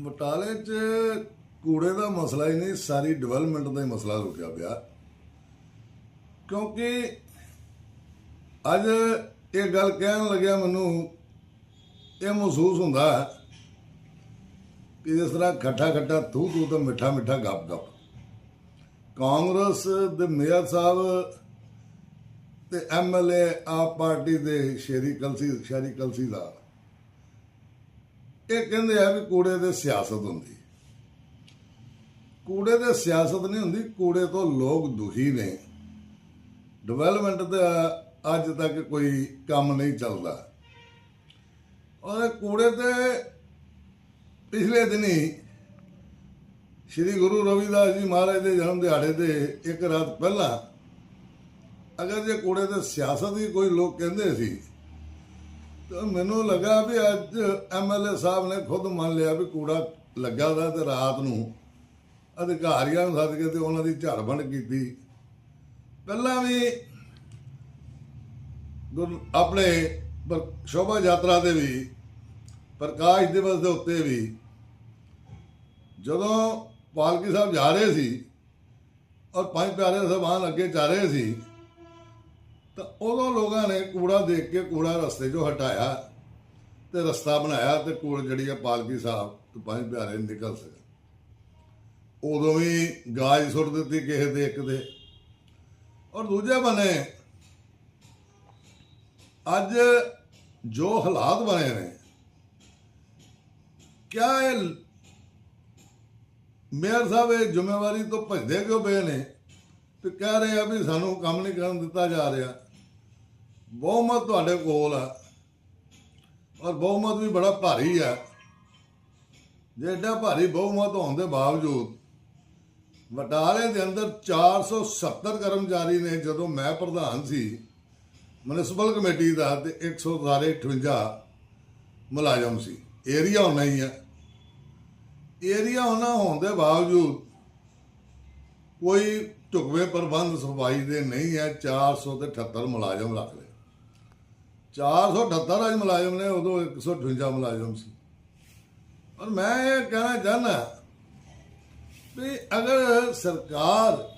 ਬਟਾਲੇ 'ਚ ਕੂੜੇ ਦਾ ਮਸਲਾ ਹੀ ਨਹੀਂ, ਸਾਰੀ ਡਿਵੈਲਪਮੈਂਟ ਦਾ ਹੀ ਮਸਲਾ ਰੁਕਿਆ ਪਿਆ। ਕਿਉਂਕਿ ਅੱਜ ਇਹ ਗੱਲ ਕਹਿਣ ਲੱਗਿਆ ਮੈਨੂੰ, ਇਹ ਮਹਿਸੂਸ ਹੁੰਦਾ ਕਿ ਜਿਸ ਤਰ੍ਹਾਂ ਖੱਟਾ ਖੱਟਾ ਥੂ ਥੂ ਤੇ ਮਿੱਠਾ ਮਿੱਠਾ ਗੱਪ ਗੱਪ। ਕਾਂਗਰਸ ਦੇ ਮੇਅਰ ਸਾਹਿਬ ਤੇ ਐਮਐਲਏ ਆਪ ਪਾਰਟੀ ਦੇ ਸ਼ੇਰੀ ਕਲਸੀ ਸ਼ੇਰੀ ਕਲਸੀ ਦਾ ਇਹ ਕਹਿੰਦੇ ਆ ਵੀ ਕੂੜੇ ਦੇ ਸਿਆਸਤ ਹੁੰਦੀ। ਕੂੜੇ ਦੇ ਸਿਆਸਤ ਨਹੀਂ ਹੁੰਦੀ, ਕੂੜੇ ਤੋਂ ਲੋਕ ਦੁਖੀ ਨੇ। ਡਿਵੈਲਪਮੈਂਟ ਦਾ ਅੱਜ ਤੱਕ ਕੋਈ ਕੰਮ ਨਹੀਂ ਚੱਲਦਾ। ਔਰ ਕੂੜੇ ਤੇ ਪਿਛਲੇ ਦਿਨੀ ਸ੍ਰੀ ਗੁਰੂ ਰਵਿਦਾਸ ਜੀ ਮਹਾਰਾਜ ਦੇ ਜਨਮ ਦਿਹਾੜੇ ਦੇ ਇੱਕ ਰਾਤ ਪਹਿਲਾਂ ਅਗਰ ਜੇ ਕੂੜੇ ਤੇ ਸਿਆਸਤ ਹੀ ਕੋਈ ਲੋਕ ਕਹਿੰਦੇ ਸੀ ਤਾਂ ਮੈਨੂੰ ਲੱਗਾ ਵੀ ਅੱਜ ਐਮਐਲਏ ਸਾਹਿਬ ਨੇ ਖੁਦ ਮੰਨ ਲਿਆ ਵੀ ਕੂੜਾ ਲੱਗਾ ਦਾ ਤੇ ਰਾਤ ਨੂੰ ਅਧਿਕਾਰੀਆਂ ਨੂੰ ਸੱਦ ਕੇ ਤੇ ਉਹਨਾਂ ਦੀ ਝੜਬੰਡ ਕੀਤੀ। ਪਹਿਲਾਂ ਵੀ ਗੁਰ- ਆਪਣੇ ਸ਼ੋਭਾ ਯਾਤਰਾ ਦੇ ਵੀ, ਪ੍ਰਕਾਸ਼ ਦਿਵਸ ਦੇ ਉੱਤੇ ਵੀ ਜਦੋਂ ਪਾਲਕੀ ਸਾਹਿਬ ਜਾ ਰਹੇ ਸੀ ਔਰ ਪੰਜ ਪਿਆਰੇ ਸਾਹਿਬਾਨ ਅੱਗੇ ਜਾ ਰਹੇ ਸੀ ਤਾਂ ਉਦੋਂ ਲੋਕਾਂ ਨੇ ਕੂੜਾ ਦੇਖ ਕੇ ਕੂੜਾ ਰਸਤੇ 'ਚੋਂ ਹਟਾਇਆ ਤੇ ਰਸਤਾ ਬਣਾਇਆ ਤੇ ਕੂੜ ਜਿਹੜੀ ਆ ਪਾਲਕੀ ਸਾਹਿਬ ਤੇ ਪੰਜ ਪਿਆਰੇ ਨਿਕਲ ਸਕੇ। ਉਦੋਂ ਵੀ ਗਾਜ ਸੁੱਟ ਦਿੱਤੀ ਕਿਸੇ ਦੇ ਇੱਕ ਦੇ। ਔਰ ਦੂਜੇ ਬਣੇ ਅੱਜ ਜੋ ਹਾਲਾਤ ਬਣੇ ਨੇ, ਕਿਆ ਇਹ ਮੇਅਰ ਸਾਹਿਬ ਇਹ ਜ਼ਿੰਮੇਵਾਰੀ ਤੋਂ ਭੱਜਦੇ ਕਿਉਂ ਪਏ ਨੇ? ਤੇ ਕਹਿ ਰਹੇ ਆ ਵੀ ਸਾਨੂੰ ਕੰਮ ਨਹੀਂ ਕਰਨ ਦਿੱਤਾ ਜਾ ਰਿਹਾ। ਬਹੁਮਤ ਤੁਹਾਡੇ ਕੋਲ ਆ ਔਰ ਬਹੁਮਤ ਵੀ ਬੜਾ ਭਾਰੀ ਆ। ਜੇ ਐਡਾ ਭਾਰੀ ਬਹੁਮਤ ਹੋਣ ਦੇ ਬਾਵਜੂਦ ਵਟਾਲੇ ਦੇ ਅੰਦਰ 470 ਕਰਮਚਾਰੀ ਨੇ ਜਦੋਂ ਮੈਂ ਪ੍ਰਧਾਨ ਸੀ ਮਿਊਨਿਸਪਲ ਕਮੇਟੀ ਦਾ ਤੇ 158 ਮੁਲਾਜ਼ਮ ਸੀ। ਏਰੀਆ ਹੋਣਾ ਹੀ ਹੈ ਏਰੀਆ ਹੋਣਾ ਹੋਣ ਦੇ ਬਾਵਜੂਦ ਕੋਈ ਢੁਕਵੇਂ ਪ੍ਰਬੰਧ ਸਫ਼ਾਈ ਦੇ ਨਹੀਂ ਹੈ 478 ਮੁਲਾਜ਼ਮ ਰੱਖ ਲਏ। 478 ਅੱਜ ਮੁਲਾਜ਼ਮ ਨੇ, ਉਦੋਂ 158 ਮੁਲਾਜ਼ਮ ਸੀ। ਔਰ ਮੈਂ ਇਹ ਕਹਿਣਾ ਚਾਹਨਾ ਵੀ ਅਗਰ ਸਰਕਾਰ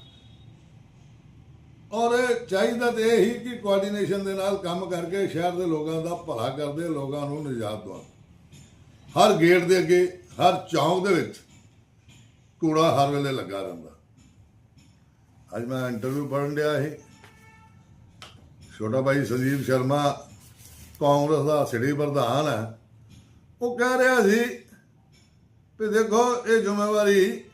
ਔਰ ਚਾਹੀਦਾ ਤੇ ਇਹ ਹੀ ਕਿ ਕੋਆਰਡੀਨੇਸ਼ਨ ਦੇ ਨਾਲ ਕੰਮ ਕਰਕੇ ਸ਼ਹਿਰ ਦੇ ਲੋਕਾਂ ਦਾ ਭਲਾ ਕਰਦੇ, ਲੋਕਾਂ ਨੂੰ ਨਿਜਾਤ ਦਵਾਉਣ ਹਰ ਗੇਟ ਦੇ ਅੱਗੇ, ਹਰ ਚੌਂਕ ਦੇ ਵਿੱਚ ਕੂੜਾ ਹਰ ਵੇਲੇ ਲੱਗਾ ਰਹਿੰਦਾ। ਅੱਜ ਮੈਂ ਇੰਟਰਵਿਊ ਪੜਨ ਡਿਆ ਇਹ ਛੋਟਾ ਭਾਈ ਸੰਜੀਵ ਸ਼ਰਮਾ ਕਾਂਗਰਸ ਦਾ ਸਿਟੀ ਪ੍ਰਧਾਨ ਹੈ। ਉਹ ਕਹਿ ਰਿਹਾ ਸੀ ਵੀ ਦੇਖੋ, ਇਹ ਜ਼ਿੰਮੇਵਾਰੀ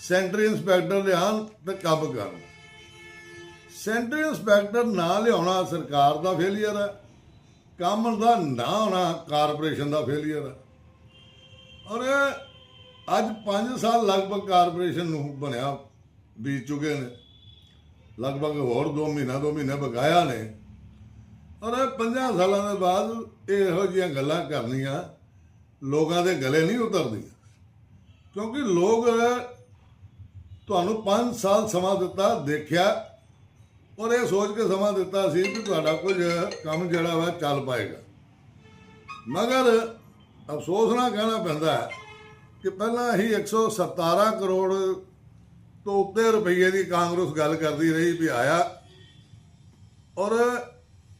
ਸੈਂਟਰ ਇੰਸਪੈਕਟਰ ਲਿਆਉਣ ਤੇ ਕੰਮ ਕਰਨ। ਸੈਂਟਰ ਇੰਸਪੈਕਟਰ ਨਾ ਲਿਆਉਣਾ ਸਰਕਾਰ ਦਾ ਫੇਲੀਅਰ ਹੈ। ਕੰਮ ਦਾ ਨਾ ਹੋਣਾ ਕਾਰਪੋਰੇਸ਼ਨ ਦਾ ਫੇਲੀਅਰ ਹੈ। ਔਰ ਅੱਜ 5 ਸਾਲ ਲਗਭਗ ਕਾਰਪੋਰੇਸ਼ਨ ਨੂੰ ਬਣਿਆ, ਬੀਤ ਚੁੱਕੇ ਨੇ। ਲਗਭਗ ਹੋਰ 2 ਮਹੀਨਾ 2 ਮਹੀਨੇ ਬਕਾਇਆ ਨੇ। ਔਰ ਇਹ 5 ਸਾਲਾਂ ਦੇ ਬਾਅਦ ਇਹੋ ਜਿਹੀਆਂ ਗੱਲਾਂ ਕਰਨੀਆਂ, ਲੋਕਾਂ ਦੇ ਗਲੇ ਨਹੀਂ ਉਤਰਦੀਆਂ। ਕਿਉਂਕਿ ਲੋਕ ਤੁਹਾਨੂੰ 5 ਸਾਲ ਸਮਾਂ ਦਿੱਤਾ, ਦੇਖਿਆ ਔਰ ਇਹ ਸੋਚ ਕੇ ਸਮਾਂ ਦਿੱਤਾ ਸੀ ਕਿ ਤੁਹਾਡਾ ਕੁਝ ਕੰਮ ਜਿਹੜਾ ਵਾ ਚੱਲ ਪਾਏਗਾ। ਮਗਰ ਅਫਸੋਸ ਨਾਲ ਕਹਿਣਾ ਪੈਂਦਾ ਹੈ ਕਿ ਪਹਿਲਾਂ ਹੀ 117 ਕਰੋੜ ਤੋਂ ਉੱਤੇ ਰੁਪਈਏ ਦੀ ਕਾਂਗਰਸ ਗੱਲ ਕਰਦੀ ਰਹੀ ਵੀ ਆਇਆ ਔਰ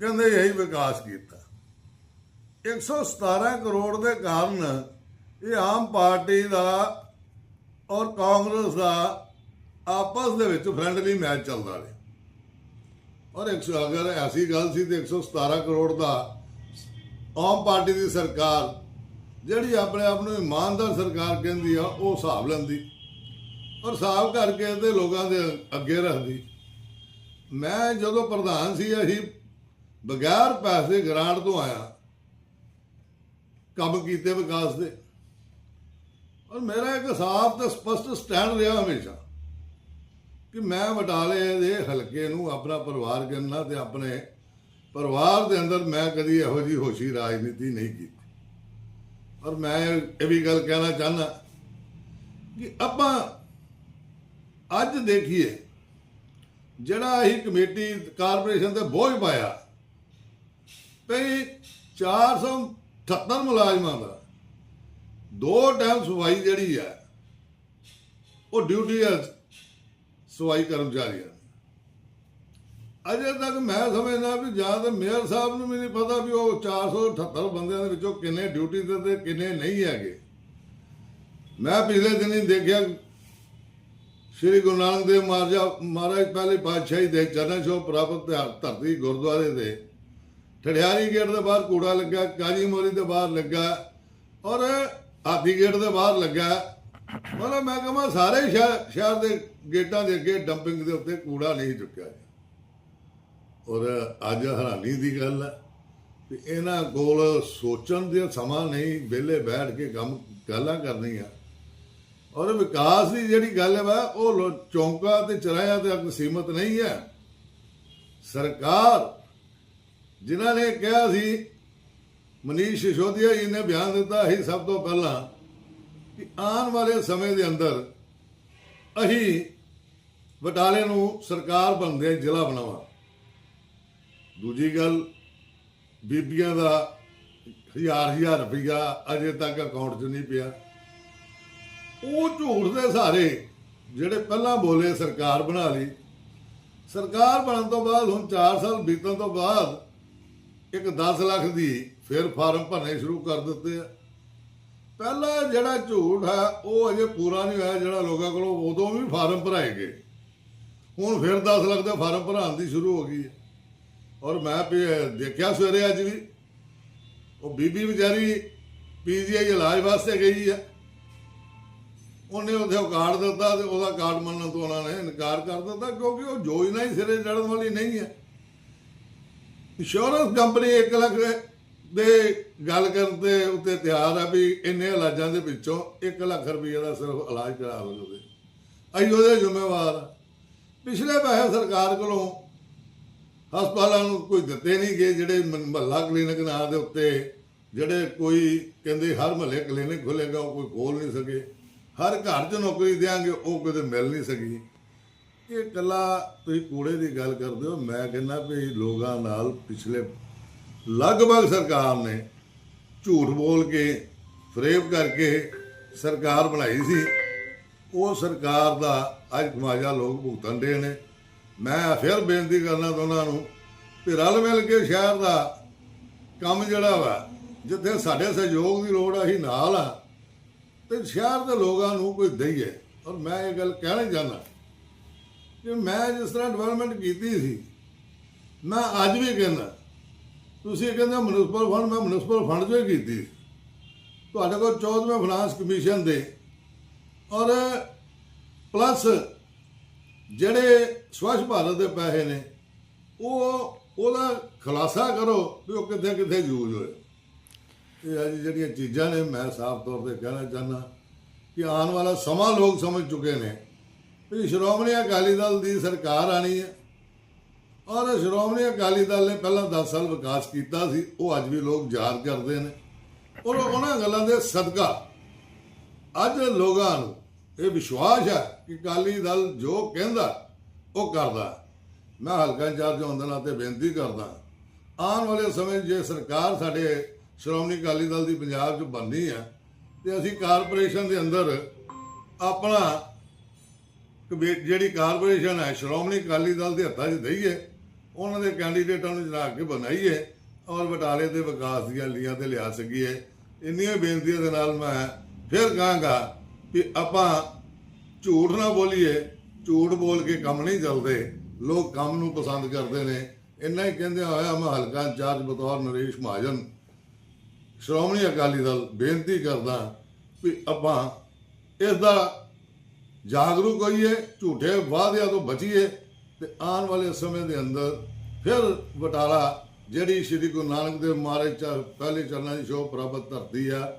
ਕਹਿੰਦੇ ਇਹੀ ਵਿਕਾਸ ਕੀਤਾ। 117 ਕਰੋੜ ਦੇ ਕਾਰਨ ਇਹ ਆਮ ਪਾਰਟੀ ਦਾ ਔਰ ਕਾਂਗਰਸ ਦਾ ਆਪਸ ਦੇ ਵਿੱਚ ਫ੍ਰੈਂਡਲੀ ਮੈਚ ਚੱਲਦਾ ਰਿਹਾ। ਔਰ 100 ਅਗਰ ਐਸੀ ਗੱਲ ਸੀ ਤੇ 117 ਕਰੋੜ ਦਾ ਆਮ ਪਾਰਟੀ ਦੀ ਸਰਕਾਰ ਜਿਹੜੀ ਆਪਣੇ ਆਪ ਨੂੰ ਇਮਾਨਦਾਰ ਸਰਕਾਰ ਕਹਿੰਦੀ ਆ, ਉਹ ਹਿਸਾਬ ਲੈਂਦੀ। ਔਰ ਸਾਫ਼ ਕਰਕੇ ਤੇ ਲੋਕਾਂ ਦੇ ਅੱਗੇ ਰੱਖਦੀ। ਮੈਂ ਜਦੋਂ ਪ੍ਰਧਾਨ ਸੀ, ਅਸੀਂ ਬਗੈਰ ਪੈਸੇ ਗ੍ਰਾਂਟ ਤੋਂ ਆਇਆ। ਕੰਮ ਕੀਤੇ ਵਿਕਾਸ ਦੇ। ਔਰ ਮੇਰਾ ਇੱਕ ਸਾਫ਼ ਤੇ ਸਪਸ਼ਟ ਸਟੈਂਡ ਰਿਹਾ ਹਮੇਸ਼ਾ ਕਿ ਮੈਂ ਬਟਾਲੇ ਦੇ ਹਲਕੇ ਨੂੰ ਆਪਣਾ ਪਰਿਵਾਰ ਗਿਣਨਾ ਤੇ ਆਪਣੇ ਪਰਿਵਾਰ ਦੇ ਅੰਦਰ ਮੈਂ ਕਦੀ ਇਹੋ ਜੀ ਹੋਸ਼ੀ ਰਾਜਨੀਤੀ ਨਹੀਂ ਕੀਤੀ। ਔਰ ਮੈਂ ਇਹ ਵੀ ਗੱਲ ਕਹਿਣਾ ਚਾਹਨਾ ਕਿ ਆਪਾਂ ਅੱਜ ਦੇਖੀਏ, ਜਿਹੜਾ ਅਸੀਂ ਕਮੇਟੀ, ਕਾਰਪੋਰੇਸ਼ਨ ਤੇ ਬੋਝ ਪਾਇਆ, ਭਈ 478 ਮੁਲਾਜ਼ਮਾਂ ਦਾ, ਦੋ ਟਾਈਮ ਸਫ਼ਾਈ ਜਿਹੜੀ ਹੈ ਉਹ ਡਿਊਟੀ ਹੈ ਸਫ਼ਾਈ ਕਰਮਚਾਰੀਆਂ ਦੀ। ਅਜੇ ਤੱਕ ਮੈਂ ਸਮਝਦਾ ਵੀ ਜਾਂ ਤਾਂ ਮੇਅਰ ਸਾਹਿਬ ਨੂੰ ਵੀ ਨਹੀਂ ਪਤਾ ਵੀ ਉਹ 478 ਬੰਦਿਆਂ ਦੇ ਵਿੱਚੋਂ ਕਿੰਨੇ ਡਿਊਟੀ ਤੇ ਤੇ ਕਿੰਨੇ ਨਹੀਂ ਹੈਗੇ। ਮੈਂ ਪਿਛਲੇ ਦਿਨ ਹੀ ਦੇਖਿਆ ਸ਼੍ਰੀ ਗੁਰੂ ਨਾਨਕ ਦੇਵ ਮਹਾਰਾਜ ਮਹਾਰਾਜ ਪਹਿਲੇ ਪਾਤਸ਼ਾਹੀ ਦੇ ਚਰਨ ਛੋਹ ਪ੍ਰਾਪਤ ਧਰਤੀ ਗੁਰਦੁਆਰੇ ਦੇ। ਠੜਿਆਰੀ ਗੇਟ ਦੇ ਬਾਹਰ ਕੂੜਾ ਲੱਗਾ ਕਾਜੀ ਮੋਰੀ ਦੇ ਬਾਹਰ ਲੱਗਾ ਔਰ ਹਾਥੀ ਗੇਟ ਦੇ ਬਾਹਰ ਲੱਗਾ। ਮਤਲਬ ਮੈਂ ਕਹਾਂ ਸਾਰੇ ਸ਼ਹਿਰ ਸ਼ਹਿਰ ਦੇ ਗੇਟਾਂ ਦੇ ਅੱਗੇ ਡੰਪਿੰਗ ਦੇ ਉੱਤੇ ਕੂੜਾ ਨਹੀਂ ਚੁੱਕਿਆ ਔਰ ਅੱਜ ਹੈਰਾਨੀ ਦੀ ਗੱਲ ਹੈ ਕਿ ਇਹਨਾਂ ਕੋਲ ਸੋਚਣ ਦਾ ਸਮਾਂ ਨਹੀਂ, ਵਿਹਲੇ ਬੈਠ ਕੇ ਕੰਮ ਗੱਲਾਂ ਕਰਨੀਆਂ। ਔਰ ਵਿਕਾਸ ਦੀ ਜਿਹੜੀ ਗੱਲ ਹੈ ਵਾ, ਉਹ ਲੋ- ਚੌਂਕਾਂ ਤੇ ਚਰਾਇਆ ਤੱਕ ਸੀਮਤ ਨਹੀਂ ਹੈ। ਸਰਕਾਰ, ਜਿਨ੍ਹਾਂ ਨੇ ਕਿਹਾ ਸੀ, ਮਨੀਸ਼ ਸਿਸੋਦੀਆ ਜੀ ਨੇ ਬਿਆਨ ਦਿੱਤਾ ਸੀ ਸਭ ਤੋਂ ਪਹਿਲਾਂ ਕਿ ਆਉਣ ਵਾਲੇ ਸਮੇਂ ਦੇ ਅੰਦਰ ਅਸੀਂ ਬਟਾਲੇ ਨੂੰ ਸਰਕਾਰ ਬਣਦੇ ਜ਼ਿਲ੍ਹਾ ਬਣਾਵਾ। ਦੂਜੀ ਗੱਲ, ਬੀਬੀਆਂ ਦਾ ਹਜ਼ਾਰ ਹਜ਼ਾਰ ਰੁਪਈਆ ਅਜੇ ਤੱਕ ਅਕਾਊਂਟ 'ਚ ਨਹੀਂ ਪਿਆ। ਉਹ ਝੂਠ ਦੇ ਸਾਰੇ ਜਿਹੜੇ ਪਹਿਲਾਂ ਬੋਲੇ ਸਰਕਾਰ ਬਣਾ ਲਈ। ਸਰਕਾਰ ਬਣਨ ਤੋਂ ਬਾਅਦ, ਹੁਣ 4 ਸਾਲ ਬੀਤਣ ਤੋਂ ਬਾਅਦ ਇੱਕ 10 ਲੱਖ ਦੀ ਫਿਰ ਫਾਰਮ ਭਰਨੇ ਸ਼ੁਰੂ ਕਰ ਦਿੱਤੇ ਆ। ਪਹਿਲਾ ਜਿਹੜਾ ਝੂਠ ਹੈ, ਉਹ ਅਜੇ ਪੂਰਾ ਨਹੀਂ ਹੋਇਆ ਜਿਹੜਾ ਲੋਕਾਂ ਕੋਲੋਂ ਉਦੋਂ ਵੀ ਫਾਰਮ ਭਰਾਏ ਗਏ। ਹੁਣ ਫਿਰ 10 ਲੱਖ ਦਾ ਫਾਰਮ ਭਰਾਉਣ ਦੀ ਸ਼ੁਰੂ ਹੋ ਗਈ ਹੈ। ਔਰ ਮੈਂ ਵੀ ਦੇਖਿਆ ਸਵੇਰੇ ਅੱਜ ਵੀ। ਉਹ ਬੀਬੀ ਵਿਚਾਰੀ ਪੀਜੀਆਈ ਇਲਾਜ ਵਾਸਤੇ ਗਈ ਹੈ। ਉਹਨੇ ਉਹਦੇ ਉਹ ਕਾਰਡ ਦਿੱਤਾ ਤੇ ਉਹਦਾ ਕਾਰਡ ਮੰਨਣ ਤੋਂ ਉਹਨਾਂ ਨੇ ਇਨਕਾਰ ਕਰ ਦਿੱਤਾ ਕਿਉਂਕਿ ਉਹ ਯੋਜਨਾ ਹੀ ਸਿਰੇ ਚੜਨ ਵਾਲੀ ਨਹੀਂ ਹੈ। ਇੰਸ਼ੋਰੈਂਸ ਕੰਪਨੀ 1 ਲੱਖ ਦੇ ਗੱਲ ਕਰਨ ਦੇ ਉੱਤੇ ਤਿਆਰ ਆ ਵੀ ਇੰਨੇ ਇਲਾਜਾਂ ਦੇ ਵਿੱਚੋਂ 1 ਲੱਖ ਰੁਪਏ ਦਾ ਸਿਰਫ ਇਲਾਜ ਕਰਾ ਲਓਗੇ ਅਸੀਂ ਉਹਦੇ ਜ਼ਿੰਮੇਵਾਰ ਪਿਛਲੇ ਪੈਸੇ ਸਰਕਾਰ ਕੋਲੋਂ ਹਸਪਤਾਲਾਂ ਨੂੰ ਕੋਈ ਦਿੱਤੇ ਨਹੀਂ ਗਏ, ਜਿਹੜੇ ਮਹੱਲਾ ਕਲੀਨਿਕ ਨਾਂ ਦੇ ਉੱਤੇ ਜਿਹੜੇ ਕੋਈ ਕਹਿੰਦੇ ਹਰ ਮਹੱਲੇ ਕਲੀਨਿਕ ਖੁੱਲੇਗਾ ਉਹ ਕੋਈ ਖੋਲ ਨਹੀਂ ਸਕੇ। ਹਰ ਘਰ 'ਚ ਨੌਕਰੀ ਦੇਾਂਗੇ ਉਹ ਕਦੇ ਮਿਲ ਨਹੀਂ ਸਕੀ। ਇਹ ਕੱਲਾ ਤੁਸੀਂ ਕੂੜੇ ਦੀ ਗੱਲ ਕਰਦੇ ਹੋ, ਮੈਂ ਕਹਿੰਦਾ ਵੀ ਲੋਕਾਂ ਨਾਲ ਪਿਛਲੇ ਲਗਭਗ ਸਰਕਾਰ ਨੇ ਝੂਠ ਬੋਲ ਕੇ, ਫਰੇਬ ਕਰਕੇ ਸਰਕਾਰ ਬਣਾਈ ਸੀ। ਉਹ ਸਰਕਾਰ ਦਾ ਅੱਜ ਖਮਾਜਾ ਲੋਕ ਭੁਗਤਣ ਦੇ ਨੇ। ਮੈਂ ਫਿਰ ਬੇਨਤੀ ਕਰਨਾ ਦੋਨਾਂ ਨੂੰ ਵੀ ਰਲ ਮਿਲ ਕੇ ਸ਼ਹਿਰ ਦਾ ਕੰਮ ਜਿਹੜਾ ਵਾ, ਜਿੱਥੇ ਸਾਡੇ ਸਹਿਯੋਗ ਦੀ ਲੋੜ ਆ, ਅਸੀਂ ਨਾਲ ਆ। ਤੇ ਸ਼ਹਿਰ ਦੇ ਲੋਕਾਂ ਨੂੰ ਕੋਈ ਦਈਏ। ਔਰ ਮੈਂ ਇਹ ਗੱਲ ਕਹਿਣਾ ਚਾਹੁੰਦਾ ਕਿ ਮੈਂ ਜਿਸ ਤਰ੍ਹਾਂ ਡਿਵੈਲਪਮੈਂਟ ਕੀਤੀ ਸੀ, ਮੈਂ ਅੱਜ ਵੀ ਕਹਿੰਦਾ, ਤੁਸੀਂ ਕਹਿੰਦੇ ਮਿਊਨਿਸਪਲ ਫੰਡ ਮੈਂ ਮਿਊਨਿਸਪਲ ਫੰਡ ਜੋ ਹੀ ਕੀਤੀ ਤੁਹਾਡੇ ਕੋਲ 14ਵੇਂ ਫਾਈਨਾਂਸ ਕਮਿਸ਼ਨ ਦੇ। ਔਰ ਪਲੱਸ ਜਿਹੜੇ ਸਵੱਛ ਭਾਰਤ ਦੇ ਪੈਸੇ ਨੇ, ਉਹ ਉਹਦਾ ਖੁਲਾਸਾ ਕਰੋ ਵੀ ਉਹ ਕਿੱਥੇ ਕਿੱਥੇ ਯੂਜ਼ ਹੋਏ। ਇਹ ਅੱਜ ਜਿਹੜੀਆਂ ਚੀਜ਼ਾਂ ਨੇ, ਮੈਂ ਸਾਫ਼ ਤੌਰ ਤੇ ਕਹਿਣਾ ਚਾਹੁੰਦਾ ਕਿ ਆਉਣ ਵਾਲਾ ਸਮਾਂ ਲੋਕ ਸਮਝ ਚੁੱਕੇ ਨੇ ਵੀ ਸ਼੍ਰੋਮਣੀ ਅਕਾਲੀ ਦਲ ਦੀ ਸਰਕਾਰ ਆਣੀ ਹੈ ਔਰ ਸ਼੍ਰੋਮਣੀ ਅਕਾਲੀ ਦਲ ਨੇ ਪਹਿਲਾਂ 10 ਸਾਲ ਵਿਕਾਸ ਕੀਤਾ ਸੀ, ਉਹ ਅੱਜ ਵੀ ਲੋਕ ਯਾਦ ਕਰਦੇ ਨੇ ਔਰ ਉਹਨਾਂ ਗੱਲਾਂ ਦੇ ਸਦਕਾ ਅੱਜ ਲੋਕਾਂ ਨੂੰ ਇਹ ਵਿਸ਼ਵਾਸ ਹੈ ਕਿ ਅਕਾਲੀ ਦਲ ਜੋ ਕਹਿੰਦਾ, ਉਹ ਕਰਦਾ। ਮੈਂ ਹਲਕਾ ਇੰਚਾਰਜ ਹੋਣ ਦੇ ਨਾਤੇ ਬੇਨਤੀ ਕਰਦਾ, ਆਉਣ ਵਾਲੇ ਸਮੇਂ ਜੇ ਸਰਕਾਰ ਸਾਡੇ ਸ਼੍ਰੋਮਣੀ ਅਕਾਲੀ ਦਲ ਦੀ ਪੰਜਾਬ 'ਚ ਬਣਨੀ ਹੈ ਤੇ ਅਸੀਂ ਕਾਰਪੋਰੇਸ਼ਨ ਦੇ ਅੰਦਰ ਆਪਣਾ ਕਮੇ- ਜਿਹੜੀ ਕਾਰਪੋਰੇਸ਼ਨ ਹੈ, ਸ਼੍ਰੋਮਣੀ ਅਕਾਲੀ ਦਲ ਦੇ ਹੱਥਾਂ 'ਚ ਦਈਏ, ਉਹਨਾਂ ਦੇ ਕੈਂਡੀਡੇਟਾਂ ਨੂੰ ਜਨਾ ਕੇ ਬਣਾਈਏ ਔਰ ਬਟਾਲੇ ਦੇ ਵਿਕਾਸ ਦੀਆਂ ਲੀਆਂ ਤੇ ਲਿਆ ਸਕੀਏ। ਇੰਨੀਆਂ ਬੇਨਤੀਆਂ ਦੇ ਨਾਲ ਮੈਂ ਫਿਰ ਕਹਾਂਗਾ ਕਿ ਆਪਾਂ ਝੂਠ ਨਾ ਬੋਲੀਏ, ਝੂਠ ਬੋਲ ਕੇ ਕੰਮ ਨਹੀਂ ਚੱਲਦੇ। ਲੋਕ ਕੰਮ ਨੂੰ ਪਸੰਦ ਕਰਦੇ ਨੇ। ਇੰਨਾ ਹੀ ਕਹਿੰਦੇ ਹੋਇਆ ਮੈਂ ਹਲਕਾ ਇੰਚਾਰਜ ਬਤੌਰ ਨਰੇਸ਼ ਮਹਾਜਨ ਸ਼੍ਰੋਮਣੀ ਅਕਾਲੀ ਦਲ ਬੇਨਤੀ ਕਰਦਾ ਵੀ ਆਪਾਂ ਇਸ ਦਾ ਜਾਗਰੂਕ ਹੋਈਏ, ਝੂਠੇ ਵਾਅਦਿਆਂ ਤੋਂ ਬਚੀਏ ਤੇ ਆਉਣ ਵਾਲੇ ਸਮੇਂ ਦੇ ਅੰਦਰ ਫਿਰ ਬਟਾਲਾ ਜਿਹੜੀ ਸ੍ਰੀ ਗੁਰੂ ਨਾਨਕ ਦੇਵ ਮਹਾਰਾਜ ਚ ਪਹਿਲੇ ਚਰਨਾਂ ਦੀ ਸ਼ੋਭ ਪ੍ਰਾਪਤ ਧਰਤੀ ਆ,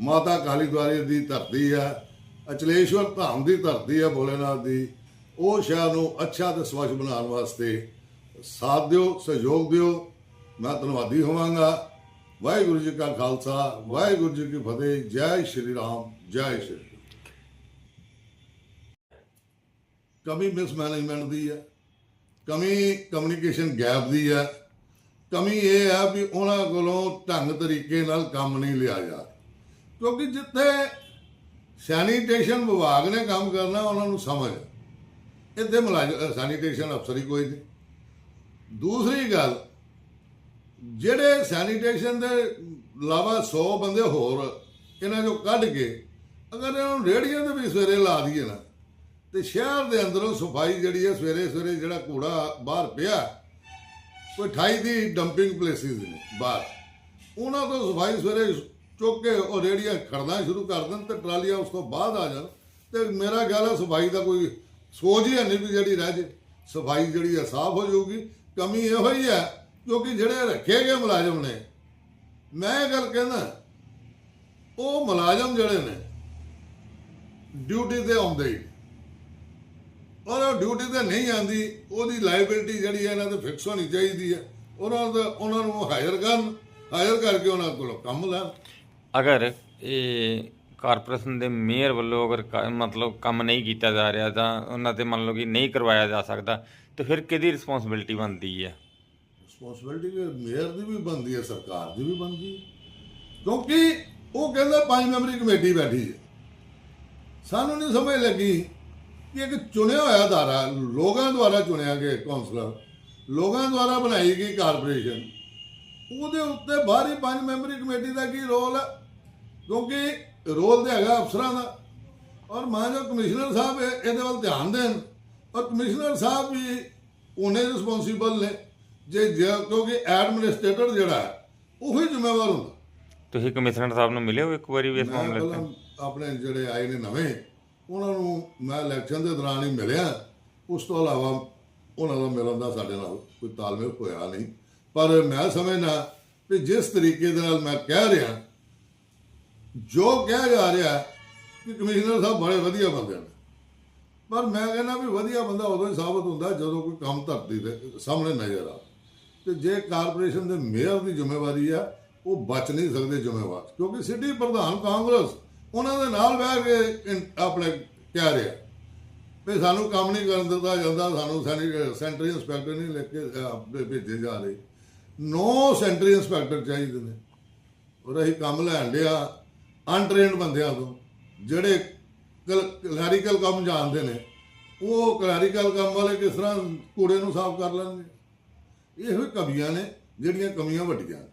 ਮਾਤਾ ਕਾਲੀ ਦੁਆਰੇ ਦੀ ਧਰਤੀ ਆ, ਅਚਲੇਸ਼ਵਰ ਧਾਮ ਦੀ ਧਰਤੀ ਆ ਭੋਲੇਨਾਥ ਦੀ, ਉਹ ਸ਼ਹਿਰ ਨੂੰ ਅੱਛਾ ਤੇ ਸਵੱਛ ਬਣਾਉਣ ਵਾਸਤੇ ਸਾਥ ਦਿਓ, ਸਹਿਯੋਗ ਦਿਓ। ਮੈਂ ਧੰਨਵਾਦੀ ਹੋਵਾਂਗਾ। ਵਾਹਿਗੁਰੂ ਜੀ ਕਾ ਖਾਲਸਾ, ਵਾਹਿਗੁਰੂ ਜੀ ਕੀ ਫਤਿਹ, ਜੈ ਸ਼੍ਰੀ ਰਾਮ, ਜੈ ਸ਼੍ਰੀ ਕਮੀ ਮਿਸਮੈਨੇਜਮੈਂਟ ਦੀ ਹੈ, ਕਮੀ ਕਮਿਊਨੀਕੇਸ਼ਨ ਗੈਪ ਦੀ ਹੈ, ਕਮੀ ਇਹ ਹੈ ਵੀ ਉਹਨਾਂ ਕੋਲੋਂ ਢੰਗ ਤਰੀਕੇ ਨਾਲ ਕੰਮ ਨਹੀਂ ਲਿਆ ਜਾ ਕਿਉਂਕਿ ਜਿੱਥੇ ਸੈਨੀਟੇਸ਼ਨ ਵਿਭਾਗ ਨੇ ਕੰਮ ਕਰਨਾ, ਉਹਨਾਂ ਨੂੰ ਸਮਝ ਇੱਥੇ ਮੁਲਾਜ਼ਮ ਸੈਨੀਟੇਸ਼ਨ ਅਫਸਰ ਹੀ ਕੋਈ ਨਹੀਂ। ਦੂਸਰੀ ਗੱਲ ਜਿਹੜੇ ਸੈਨੀਟੇਸ਼ਨ ਦੇ ਇਲਾਵਾ 100 ਬੰਦੇ ਹੋਰ ਇਹਨਾਂ ਚੋਂ ਕੱਢ ਕੇ ਅਗਰ ਇਹਨਾਂ ਨੂੰ ਰੇੜੀਆਂ ਦੇ ਵੀ ਸਵੇਰੇ ਲਾ ਦਈਏ ਨਾ, ਤੇ ਸ਼ਹਿਰ ਦੇ ਅੰਦਰੋਂ ਸਫ਼ਾਈ ਜਿਹੜੀ ਹੈ ਸਵੇਰੇ ਸਵੇਰੇ ਜਿਹੜਾ ਕੂੜਾ ਬਾਹਰ ਪਿਆ, ਕੋਈ 28 ਦੀ ਡੰਪਿੰਗ ਪਲੇਸਿਸ ਨੇ ਬਾਹਰ। ਉਹਨਾਂ ਤੋਂ ਸਫ਼ਾਈ ਸਵੇਰੇ ਚੁੱਕ ਕੇ ਉਹ ਰੇੜੀਆਂ ਖੜਨਾ ਸ਼ੁਰੂ ਕਰ ਦੇਣ ਤੇ ਟਰਾਲੀਆਂ ਉਸ ਤੋਂ ਬਾਅਦ ਆ ਜਾਣ। ਤੇ ਮੇਰਾ ਖਿਆਲ ਹੈ ਸਫ਼ਾਈ ਦਾ ਕੋਈ ਸੋਚ ਹੀ ਨਹੀਂ ਵੀ ਜਿਹੜੀ ਰਹਿ ਜੇ। ਸਫ਼ਾਈ ਜਿਹੜੀ ਹੈ ਸਾਫ਼ ਹੋ ਜਾਊਗੀ। ਕਮੀ ਇਹੋ ਹੀ ਹੈ ਕਿਉਂਕਿ ਜਿਹੜੇ ਰੱਖੇ ਗਏ ਮੁਲਾਜ਼ਮ ਨੇ, ਮੈਂ ਇਹ ਗੱਲ ਕਹਿੰਦਾ, ਉਹ ਮੁਲਾਜ਼ਮ ਜਿਹੜੇ ਨੇ ਡਿਊਟੀ ਤੇ ਆਉਂਦੇ ਹੀ ਔਰ ਉਹ ਡਿਊਟੀ ਤੇ ਨਹੀਂ ਆਂਦੀ ਉਹਦੀ ਲਾਇਬਿਲਟੀ ਜਿਹੜੀ ਹੈ ਇਹਨਾਂ ਤੇ ਫਿਕਸ ਹੋਣੀ ਚਾਹੀਦੀ ਹੈ। ਉਹਨਾਂ ਦਾ, ਉਹਨਾਂ ਨੂੰ ਹਾਇਰ ਕਰਨ ਹਾਇਰ ਕਰਕੇ ਉਹਨਾਂ ਕੋਲੋਂ ਕੰਮ ਲੈਣ। ਅਗਰ ਇਹ ਕਾਰਪੋਰੇਸ਼ਨ ਦੇ ਮੇਅਰ ਵੱਲੋਂ ਅਗਰ ਕ- ਮਤਲਬ ਕੰਮ ਨਹੀਂ ਕੀਤਾ ਜਾ ਰਿਹਾ, ਤਾਂ ਉਹਨਾਂ ਤੇ ਮੰਨ ਲਓ ਕਿ ਨਹੀਂ ਕਰਵਾਇਆ ਜਾ ਸਕਦਾ, ਤਾਂ ਫਿਰ ਕਿਹਦੀ ਰਿਸਪੌਂਸਿਬਿਲਟੀ ਬਣਦੀ ਹੈ? ਰਿਸਪੌਂਸਿਬਿਲਟੀ ਮੇਅਰ ਦੀ ਵੀ ਬਣਦੀ ਹੈ, ਸਰਕਾਰ ਦੀ ਵੀ ਬਣਦੀ ਹੈ। ਕਿਉਂਕਿ ਉਹ ਕਹਿੰਦਾ ਪੰਜ ਮੈਂਬਰੀ ਕਮੇਟੀ ਬੈਠੀ ਹੈ। ਸਾਨੂੰ ਨਹੀਂ ਸਮਝ ਲੱਗੀ ਕਿ ਇੱਕ ਚੁਣਿਆ ਹੋਇਆ ਅਦਾਰਾ ਲੋਕਾਂ ਦੁਆਰਾ ਚੁਣਿਆ ਗਿਆ ਕੌਂਸਲਰ ਲੋਕਾਂ ਦੁਆਰਾ ਬਣਾਈ ਗਈ ਕਾਰਪੋਰੇਸ਼ਨ ਉਹਦੇ ਉੱਤੇ ਬਾਹਰੀ ਪੰਜ ਮੈਂਬਰੀ ਕਮੇਟੀ ਦਾ ਕੀ ਰੋਲ ਹੈ? ਕਿਉਂਕਿ ਰੋਲ ਤੇ ਹੈਗਾ ਅਫਸਰਾਂ ਦਾ। ਔਰ ਮਾਨਯੋਗ ਕਮਿਸ਼ਨਰ ਸਾਹਿਬ ਇਹਦੇ ਵੱਲ ਧਿਆਨ ਦੇਣ, ਔਰ ਕਮਿਸ਼ਨਰ ਸਾਹਿਬ ਵੀ ਉਹਨੇ ਰਿਸਪੌਂਸੀਬਲ ਨੇ। ਜੇ ਜੇ- ਕਿਉਂਕਿ ਐਡਮਿਨਿਸਟ੍ਰੇਟਰ ਜਿਹੜਾ ਹੈ, ਉਹੀ ਜ਼ਿੰਮੇਵਾਰ ਹੁੰਦਾ। ਤੁਸੀਂ ਕਮਿਸ਼ਨਰ ਸਾਹਿਬ ਨੂੰ ਮਿਲੇ ਹੋ ਇੱਕ ਵਾਰੀ ਵੀ ਇਸ ਮੈਂ ਮਾਮਲੇ ਤੇ? ਆਪਣੇ ਜਿਹੜੇ ਆਏ ਨੇ ਨਵੇਂ ਉਹਨਾਂ ਨੂੰ ਮੈਂ ਇਲੈਕਸ਼ਨ ਦੇ ਦੌਰਾਨ ਹੀ ਮਿਲਿਆ। ਉਸ ਤੋਂ ਇਲਾਵਾ ਉਹਨਾਂ ਦਾ ਮਿਲਣ ਦਾ ਸਾਡੇ ਨਾਲ ਕੋਈ ਤਾਲਮੇਲ ਹੋਇਆ ਨਹੀਂ। ਪਰ ਮੈਂ ਸਮਝਣਾ ਕਿ ਜਿਸ ਤਰੀਕੇ ਦੇ ਨਾਲ ਮੈਂ ਕਹਿ ਰਿਹਾ ਜੋ ਕਿਹਾ ਜਾ ਰਿਹਾ ਕਿ ਕਮਿਸ਼ਨਰ ਸਾਹਿਬ ਬੜੇ ਵਧੀਆ ਬੰਦੇ ਨੇ। ਪਰ ਮੈਂ ਕਹਿੰਦਾ ਵੀ ਵਧੀਆ ਬੰਦਾ ਉਦੋਂ ਹੀ ਸਾਬਤ ਹੁੰਦਾ ਜਦੋਂ ਕੋਈ ਕੰਮ ਧਰਤੀ ਦੇ ਸਾਹਮਣੇ ਨਜ਼ਰ ਆ ਤੇ ਜੇ ਕਾਰਪੋਰੇਸ਼ਨ ਦੇ ਮੇਅਰ ਦੀ ਜ਼ਿੰਮੇਵਾਰੀ ਆ, ਉਹ ਬਚ ਨਹੀਂ ਸਕਦੇ ਜ਼ਿੰਮੇਵਾਰ, ਕਿਉਂਕਿ ਸਿਟੀ ਪ੍ਰਧਾਨ ਕਾਂਗਰਸ, ਉਹਨਾਂ ਦੇ ਨਾਲ ਬਹਿ ਕੇ ਆਪਣੇ ਕਹਿ ਰਿਹਾ। ਵੀ ਸਾਨੂੰ ਕੰਮ ਨਹੀਂ ਕਰਨ ਦਿੱਤਾ ਜਾਂਦਾ, ਸਾਨੂੰ ਸੈਨੀ- ਸੈਂਟਰੀ ਇੰਸਪੈਕਟਰ ਨਹੀਂ ਲੈ ਕੇ ਆਪਣੇ ਭੇਜੇ ਜਾ ਰਹੇ। ਨੋ ਸੈਂਟਰੀ ਇੰਸਪੈਕਟਰ ਚਾਹੀਦੇ ਨੇ। ਔਰ ਅਸੀਂ ਕੰਮ ਲੈਣ ਲਿਆ ਅਨਟ੍ਰੇਨਡ ਬੰਦਿਆਂ ਤੋਂ, ਜਿਹੜੇ ਕਲੈਰੀਕਲ ਕੰਮ ਜਾਣਦੇ ਨੇ, ਉਹ ਕਲੈਰੀਕਲ ਕੰਮ ਵਾਲੇ ਕਿਸ ਤਰ੍ਹਾਂ ਕੂੜੇ ਨੂੰ ਸਾਫ਼ ਕਰ ਲੈਣਗੇ? ਇਹੋ ਹੀ ਕਮੀਆਂ ਨੇ ਜਿਹੜੀਆਂ ਕਮੀਆਂ ਵੱਡੀਆਂ ਨੇ।